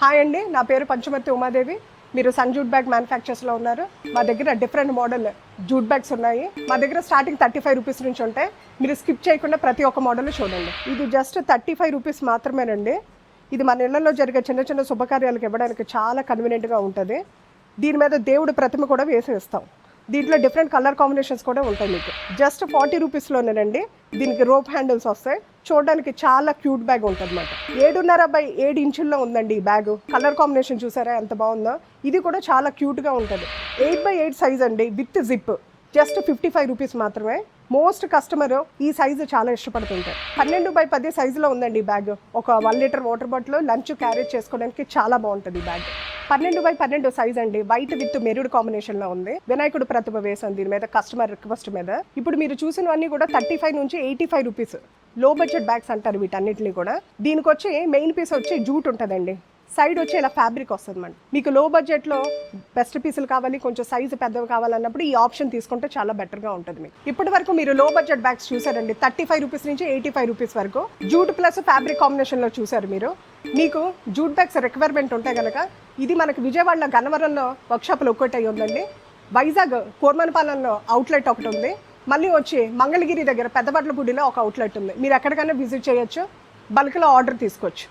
Hi అండి నా పేరు పంచమర్తి ఉమాదేవి. మీరు సన్ జూట్ బ్యాగ్ మ్యానుఫ్యాక్చర్స్లో ఉన్నారు. మా దగ్గర డిఫరెంట్ మోడల్ జూట్ బ్యాగ్స్ ఉన్నాయి. మా దగ్గర స్టార్టింగ్ థర్టీ ఫైవ్ రూపీస్ నుంచి ఉంటాయి. మీరు స్కిప్ చేయకుండా ప్రతి ఒక్క మోడల్ చూడండి. ఇది జస్ట్ థర్టీ ఫైవ్ రూపీస్ మాత్రమేనండి. ఇది మన ఇళ్ళలో జరిగే చిన్న చిన్న శుభకార్యాలకు ఇవ్వడానికి చాలా కన్వీనియంట్గా ఉంటుంది. దీని మీద దేవుడి ప్రతిమ కూడా వేసి ఇస్తాం దీంట్లో డిఫరెంట్ కలర్ కాంబినేషన్స్ కూడా ఉంటాయి మీకు. జస్ట్ ఫార్టీ రూపీస్లోనేనండి దీనికి రోప్ హ్యాండిల్స్ వస్తాయి. చూడడానికి చాలా క్యూట్ బ్యాగ్ ఉంటుంది అనమాట ఏడున్నర బై ఏడు ఇంచుల్లో ఉందండి ఈ బ్యాగ్ కలర్ కాంబినేషన్ చూసారా? ఎంత బాగుందో. ఇది కూడా చాలా క్యూట్గా ఉంటుంది. ఎయిట్ బై ఎయిట్ సైజ్ అండి with zip just fifty five rupees మాత్రమే. మోస్ట్ కస్టమర్ ఈ సైజు చాలా ఇష్టపడుతుంటారు. పన్నెండు బై పది సైజులో ఉందండి ఈ బ్యాగ్ ఒక one litre water bottle lunch carriage చేసుకోవడానికి చాలా బాగుంటుంది ఈ బ్యాగ్ పన్నెండు బై పన్నెండు సైజ్ అండి. వైట్ విత్ మెరుడ్ కాంబినేషన్లో ఉంది. వినాయకుడు ప్రతిభ వేసాం దీని మీద కస్టమర్ రిక్వెస్ట్ మీద. ఇప్పుడు మీరు చూసినవన్నీ కూడా థర్టీ ఫైవ్ నుంచి ఎయిటీ ఫైవ్ రూపీస్లో బడ్జెట్ బ్యాగ్స్ అంటారు వీటన్నిటిని కూడా. దీనికి వచ్చి మెయిన్ పీస్ వచ్చి జూట్ ఉంటుందండి. సైడ్ వచ్చి ఇలా ఫ్యాబ్రిక్ వస్తుంది మన మీకు లో బడ్జెట్లో బెస్ట్ పీసులు కావాలి కొంచెం సైజు పెద్దవి కావాలన్నప్పుడు ఈ ఆప్షన్ తీసుకుంటే చాలా బెటర్గా ఉంటుంది మీకు. ఇప్పటి వరకు మీరు లో బడ్జెట్ బ్యాగ్స్ చూసారండి. థర్టీ ఫైవ్ రూపీస్ నుంచి ఎయిటీ ఫైవ్ రూపీస్ వరకు జూట్ ప్లస్ ఫ్యాబ్రిక్ కాంబినేషన్లో చూసారు మీరు. మీకు జూట్ బ్యాగ్స్ రిక్వైర్మెంట్ ఉంటే కనుక ఇది మనకు విజయవాడలో గన్నవరంలో వర్క్షాప్లో ఒక్కటి అయి ఉందండి. వైజాగ్ కోర్మనపాలెంలో అవుట్లెట్ ఒకటి ఉంది. మళ్ళీ వచ్చి మంగళగిరి దగ్గర పెద్దబట్ల గుడిలో ఒక అవుట్లెట్ ఉంది. మీరు ఎక్కడికైనా విజిట్ చేయొచ్చు. బల్క్లో ఆర్డర్ తీసుకోవచ్చు.